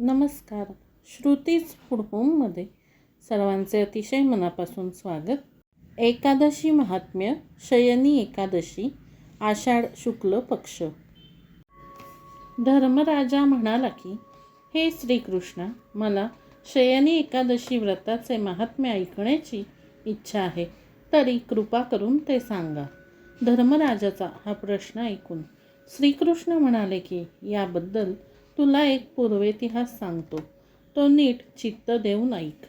नमस्कार. श्रुतीज फूड होममध्ये सर्वांचे अतिशय मनापासून स्वागत. एकादशी महात्म्य शयनी एकादशी आषाढ शुक्ल पक्ष. धर्मराजा म्हणाला की हे श्रीकृष्ण मला शयनी एकादशी व्रताचे महात्म्य ऐकण्याची इच्छा आहे. तरी कृपा करून ते सांगा. धर्मराजाचा हा प्रश्न ऐकून श्रीकृष्ण म्हणाले की याबद्दल तुला एक पूर्वेतिहास सांगतो. तो नीट चित्त देऊन ऐक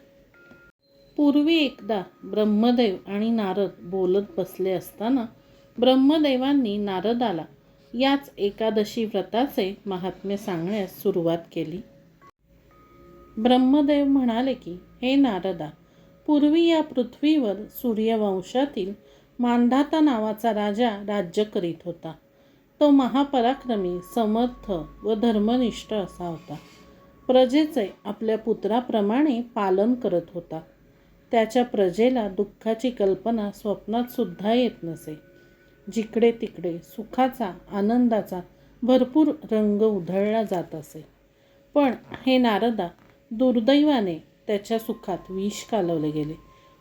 पूर्वी एकदा ब्रह्मदेव आणि नारद बोलत बसले असताना ब्रह्मदेवांनी नारदाला याच एकादशी व्रताचे महात्म्य सांगण्यास सुरुवात केली. ब्रह्मदेव म्हणाले की हे नारदा पूर्वी या पृथ्वीवर सूर्यवंशातील मांधाता नावाचा राजा राज्य करीत होता. तो महापराक्रमी समर्थ व धर्मनिष्ठ असा होता. प्रजेचे आपल्या पुत्राप्रमाणे पालन करत होता. त्याच्या प्रजेला दुःखाची कल्पना स्वप्नात सुद्धा येत नसे. जिकडे तिकडे सुखाचा आनंदाचा भरपूर रंग उधळला जात असे. पण हे नारदा दुर्दैवाने त्याच्या सुखात विष कालवले गेले.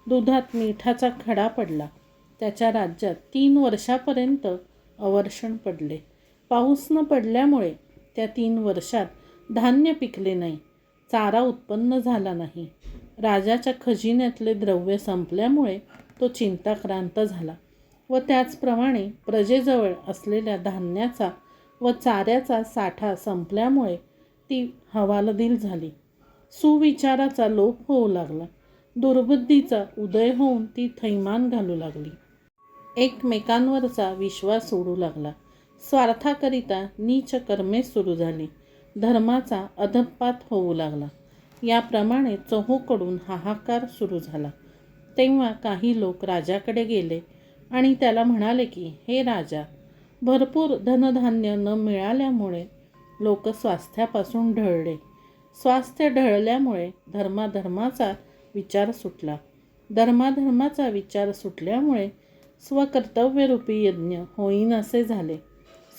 दुधात मिठाचा खडा पडला. त्याच्या राज्यात तीन वर्षापर्यंत अवर्षण पडले. पाऊस न पडल्यामुळे त्या तीन वर्षात धान्य पिकले नाही. चारा उत्पन्न झाला नाही. राजाच्या खजिन्यातले द्रव्य संपल्यामुळे तो चिंताक्रांत झाला व त्याचप्रमाणे प्रजेजवळ असलेल्या धान्याचा व चाऱ्याचा साठा संपल्यामुळे ती हवालदिल झाली. सुविचाराचा लोप होऊ लागला. दुर्बुद्धीचा उदय होऊन ती थैमान घालू लागली. एकमेकांवरचा विश्वास सोडू लागला. स्वार्थाकरिता नीच कर्मे सुरू झाली. धर्माचा अधपात होऊ लागला. याप्रमाणे चहूकडून हाहाकार सुरू झाला. तेव्हा काही लोक राजाकडे गेले आणि त्याला म्हणाले की हे राजा भरपूर धनधान्य न मिळाल्यामुळे लोक स्वास्थ्यापासून ढळले. स्वास्थ्य ढळल्यामुळे धर्माधर्माचा विचार सुटला. धर्माधर्माचा विचार सुटल्यामुळे स्वकर्तव्यरूपी यज्ञ होईनासे झाले.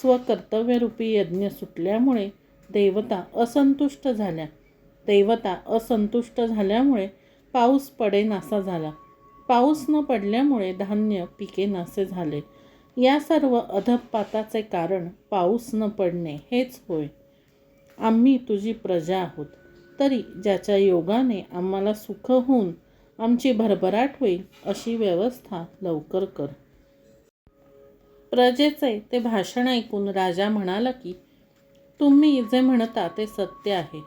स्वकर्तव्यरूपी यज्ञ सुटल्यामुळे देवता असंतुष्ट झाल्या. देवता असंतुष्ट झाल्यामुळे पाऊस पडेनासा झाला. पाऊस न पडल्यामुळे धान्य पिकेनासे झाले. या सर्व अधपाताचे कारण पाऊस न पडणे हेच होय. आम्ही तुझी प्रजा आहोत. तरी ज्याच्या योगाने आम्हाला सुख होऊन आमची भरभराट होईल अशी व्यवस्था लवकर कर. प्रजेचे ते भाषण ऐकून राजा म्हणाला की तुम्ही जे म्हणता ते सत्य आहे.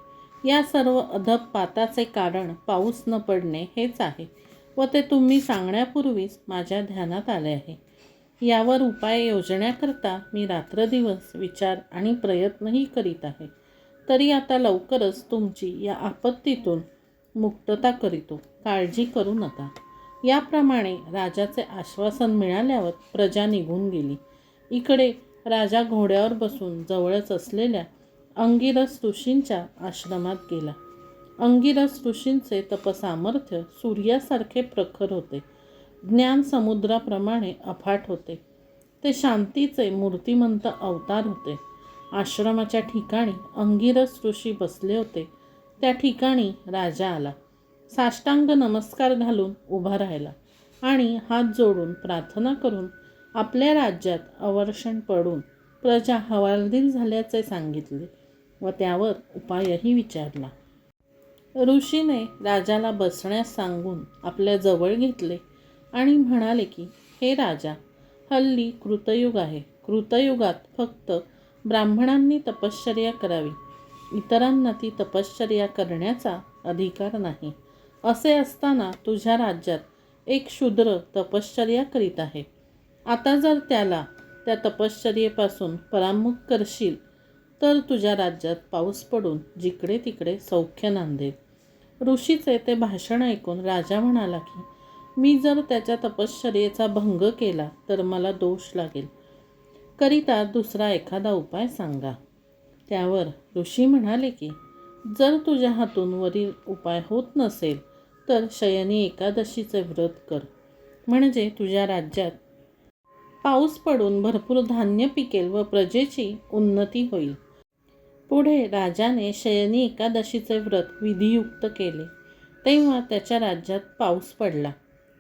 या सर्व अधपाताचे कारण पाऊस न पडणे हेच आहे व ते तुम्ही सांगण्यापूर्वीच माझ्या ध्यानात आले आहे. यावर उपाय योजण्याकरता मी रात्रदिवस विचार आणि प्रयत्नही करीत आहे. तरी आता लवकरच तुमची या आपत्तीतून मुक्तता करीतो. काळजी करू नका. याप्रमाणे राजाचे आश्वासन मिळाल्यावर प्रजा निघून गेली. इकडे राजा घोड्यावर बसून जवळच असलेल्या अंगिरस ऋषींच्या आश्रमात गेला. अंगिरस ऋषींचे तपसामर्थ्य सूर्यासारखे प्रखर होते. ज्ञान समुद्राप्रमाणे अफाट होते. ते शांतीचे मूर्तिमंत अवतार होते. आश्रमाच्या ठिकाणी अंगिरस ऋषी बसले होते. त्या ठिकाणी राजा आला. साष्टांग नमस्कार घालून उभा राहिला आणि हात जोडून प्रार्थना करून आपल्या राज्यात अवर्षण पडून प्रजा हवालदिल झाल्याचे सांगितले व त्यावर उपायही विचारला. ऋषीने राजाला बसण्यास सांगून आपल्या जवळ घेतले आणि म्हणाले की हे राजा हल्ली कृतयुग आहे. कृतयुगात फक्त ब्राह्मणांनी तपश्चर्या करावी. इतरांना ती तपश्चर्या करण्याचा अधिकार नाही. असे असताना तुझ्या राज्यात एक शूद्र तपश्चर्या करीत आहे. आता जर त्याला त्या तपश्चर्येपासून परामुख करशील तर तुझ्या राज्यात पाऊस पडून जिकडे तिकडे सौख्य नांदेल. ऋषीचे ते भाषण ऐकून राजा म्हणाला की मी जर त्याच्या तपश्चर्येचा भंग केला तर मला दोष लागेल. करिता दुसरा एखादा उपाय सांगा. त्यावर ऋषी म्हणाले की जर तुझ्या हातून वरील उपाय होत नसेल तर शयनी एकादशीचे व्रत कर. म्हणजे तुझ्या राज्यात पाऊस पडून भरपूर धान्य पिकेल व प्रजेची उन्नती होईल. पुढे राजाने शयनी एकादशीचे व्रत विधियुक्त केले. तेव्हा त्याच्या राज्यात पाऊस पडला.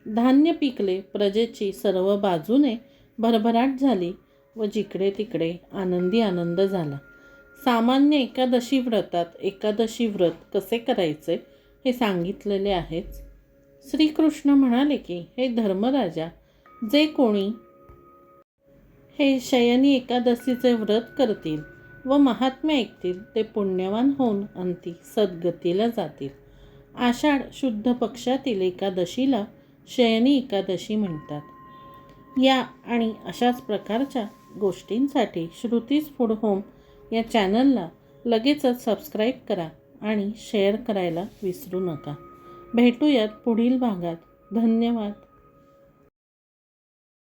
धान्य पिकले प्रजेची सर्व बाजूने भरभराट झाली व जिकडे तिकडे आनंदी आनंद झाला. सामान्य एकादशी व्रतात एकादशी व्रत कसे करायचे हे सांगितलेले आहेच श्रीकृष्ण म्हणाले की हे धर्मराजा जे कोणी हे शयनी एकादशीचे व्रत करतील व महात्म्य ऐकतील ते पुण्यवान होऊन अंती सद्गतीला जातील. आषाढ शुद्ध पक्षातील एकादशीला शयनी एकादशी म्हणतात. या आणि अशाच प्रकारच्या गोष्टींसाठी श्रुतीज फूड होम या चॅनलला लगेचच सबस्क्राईब करा आणि शेअर करायला विसरू नका. भेटूयात पुढील भागात. धन्यवाद.